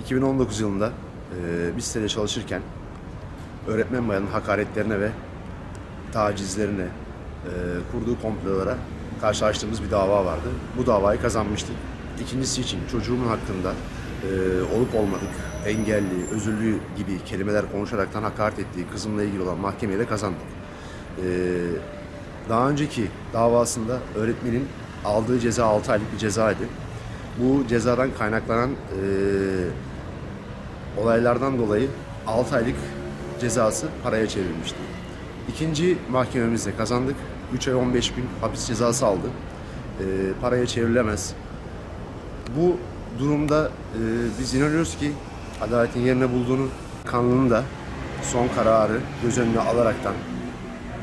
2019 yılında e, bir sitede çalışırken öğretmen bayanın hakaretlerine ve tacizlerine, e, kurduğu komplolara karşı açtığımız bir dava vardı. Bu davayı kazanmıştık. İkincisi için çocuğumun hakkında e, olup olmadık, engelli, özürlü gibi kelimeler konuşaraktan hakaret ettiği kızımla ilgili olan mahkemeye de kazandık. E, daha önceki davasında öğretmenin aldığı ceza 6 aylık bir cezaydı. Bu cezadan kaynaklanan e, olaylardan dolayı 6 aylık cezası paraya çevrilmişti. İkinci mahkememizde kazandık. 3 ay 15 gün hapis cezası aldı. E, paraya çevrilemez. Bu durumda e, biz inanıyoruz ki adaletin yerine bulduğunu kanunun da son kararı göz önüne alaraktan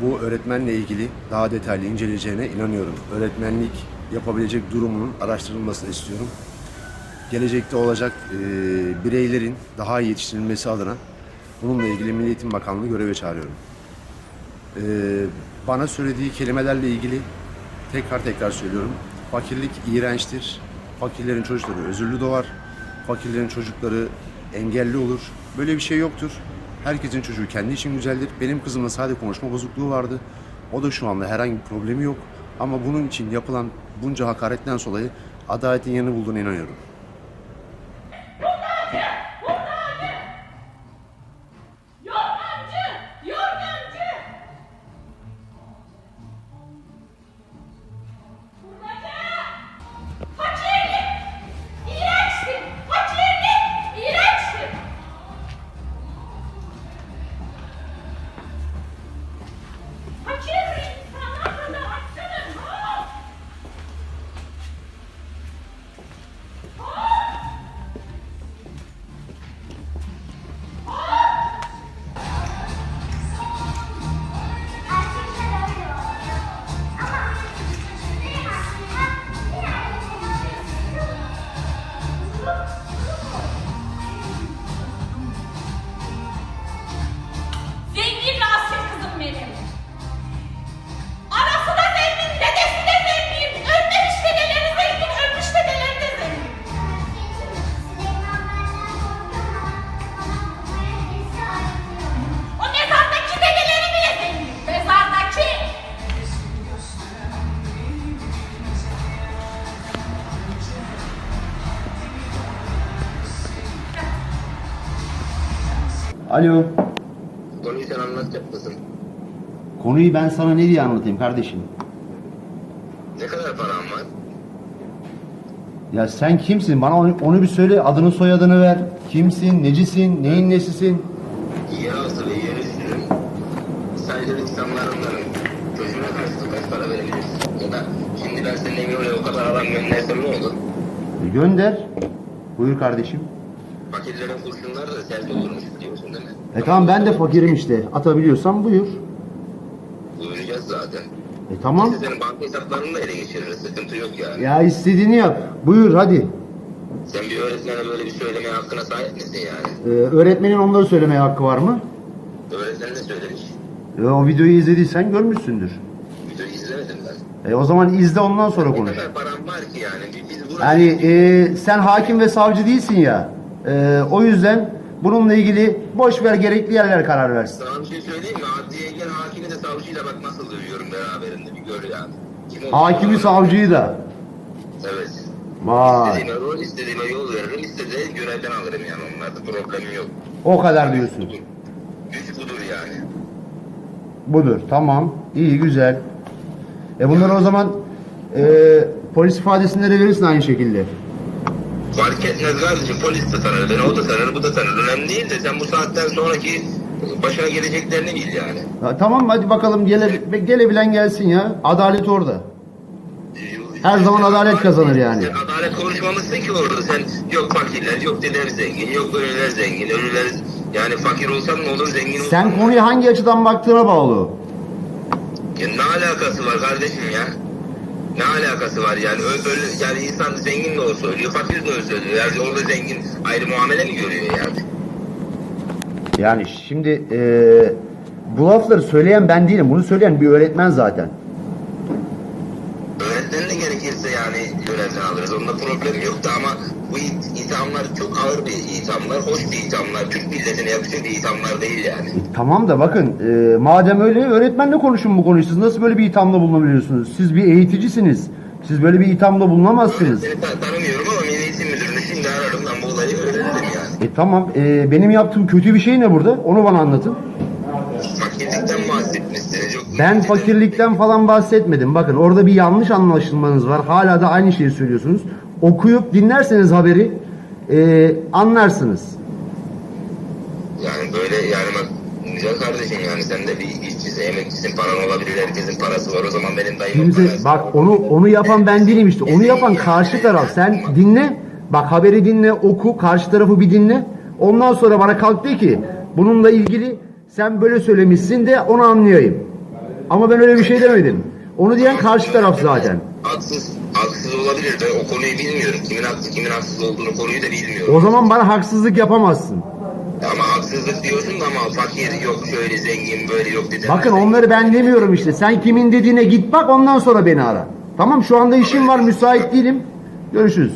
bu öğretmenle ilgili daha detaylı inceleyeceğine inanıyorum. Öğretmenlik yapabilecek durumunun araştırılmasını istiyorum. Gelecekte olacak e, bireylerin daha iyi yetiştirilmesi adına bununla ilgili Milli Eğitim Bakanlığı göreve çağırıyorum. E, bana söylediği kelimelerle ilgili tekrar tekrar söylüyorum. Fakirlik iğrençtir. Fakirlerin çocukları özürlü doğar. Fakirlerin çocukları engelli olur. Böyle bir şey yoktur. Herkesin çocuğu kendi için güzeldir. Benim kızımla sadece konuşma bozukluğu vardı. O da şu anda herhangi bir problemi yok. Ama bunun için yapılan bunca hakaretten dolayı adaletin yerini bulduğuna inanıyorum. Alo. Konuyu sen anlatacak mısın? Konuyu ben sana ne diye anlatayım kardeşim? Ne kadar paran var? Ya sen kimsin? Bana onu, onu bir söyle. Adını soyadını ver. Kimsin? Necisin? Neyin nesisin? Yer altı ve yer üstü. Sayılı insanlarından çocuğuna karşılık kaç para verebilirsin? Ya da şimdi ben senin evine oraya o kadar adam göndersem ne olur? E, gönder. Buyur kardeşim. Fakirlerin kurşunları da sert değil mi? E tamam ben de fakirim işte. Atabiliyorsan buyur. Duyuracağız zaten. E tamam. Biz senin banka hesaplarını da ele geçiririz. Sıkıntı yok yani. Ya istediğini yap. Buyur hadi. Sen bir öğretmene böyle bir söylemeye hakkına sahip misin yani? Ee, öğretmenin onları söylemeye hakkı var mı? Öğretmen de söylemiş. E, o videoyu izlediysen görmüşsündür. Videoyu izlemedim ben. E, o zaman izle ondan sonra Ne konuş. kadar param var ki yani? Biz- burada... Yani e, sen hakim ve savcı değilsin ya. E, o yüzden bununla ilgili boş ver gerekli yerler karar versin. Sana bir şey söyleyeyim mi? Adliye gel hakimi de savcıyla bak nasıl dövüyorum beraberinde bir gör yani. Kim Hakimi savcıyı da. Evet. Vay. İstediğime rol, istediğime yol veririm, istediğim görevden alırım yani onlarda problemim yok. O kadar diyorsun. Budur. Güç budur yani. Budur. Tamam. İyi güzel. E bunları o zaman e, polis ifadesinde de verirsin aynı şekilde. Fark etmez kardeşim polis de tanır beni, o da tanır, bu da tanır. Önemli değil de sen bu saatten sonraki başına geleceklerini bil yani. Ha, tamam hadi bakalım gele, gelebilen gelsin ya. Adalet orada. Her zaman adalet kazanır yani. Sen adalet konuşmamışsın ki orada. Sen yok fakirler, yok dedeler zengin, yok ölüler zengin, ölüler... Yani fakir olsan ne olur, zengin olsan Sen konuya hangi açıdan baktığına bağlı. Ya ne alakası var kardeşim ya? Ne alakası var yani? Öyle, yani insan zengin de olsa ölüyor, fakir de olsa ölüyor. Yani orada zengin ayrı muamele mi görüyor yani? Yani şimdi e, bu lafları söyleyen ben değilim. Bunu söyleyen bir öğretmen zaten. Gerekirse yani görevden alırız. Onda problem yoktu ama bu it- ithamlar çok ağır bir ithamlar, hoş bir ithamlar. Türk milletine yakışır bir ithamlar değil yani. Tamam da bakın e, madem öyle öğretmenle konuşun bu konuyu. Siz nasıl böyle bir ithamda bulunabiliyorsunuz? Siz bir eğiticisiniz. Siz böyle bir ithamda bulunamazsınız. Seni ta- tanımıyorum ama Milli Eğitim Müdürü'nü şimdi ararım ben bu olayı öğrenirim yani. E tamam e, benim yaptığım kötü bir şey ne burada? Onu bana anlatın. Fakirlikten bahsetmişsiniz. Yok, Ben fakirlikten falan bahsetmedim. Bakın orada bir yanlış anlaşılmanız var. Hala da aynı şeyi söylüyorsunuz. Okuyup dinlerseniz haberi e, anlarsınız. Yani böyle yani bak güzel kardeşim yani sen de bir işçisin, emekçisin, paran olabilir, herkesin parası var. O zaman benim dayımın Kimse, parası bak onu onu yapan ben değilim işte. Onu yapan karşı taraf. Sen dinle. Bak haberi dinle, oku, karşı tarafı bir dinle. Ondan sonra bana kalk de ki bununla ilgili sen böyle söylemişsin de onu anlayayım. Ama ben öyle bir şey demedim. Onu diyen karşı taraf zaten. Haksız, haksız olabilir. Ben o konuyu bilmiyorum. Kimin haklı, kimin haksız olduğunu konuyu da bilmiyorum. O zaman bana haksızlık yapamazsın. Ama haksızlık diyorsun da ama fakir yok şöyle zengin böyle yok dedi. Bakın onları ben demiyorum işte. Sen kimin dediğine git bak ondan sonra beni ara. Tamam şu anda işim var müsait değilim. Görüşürüz.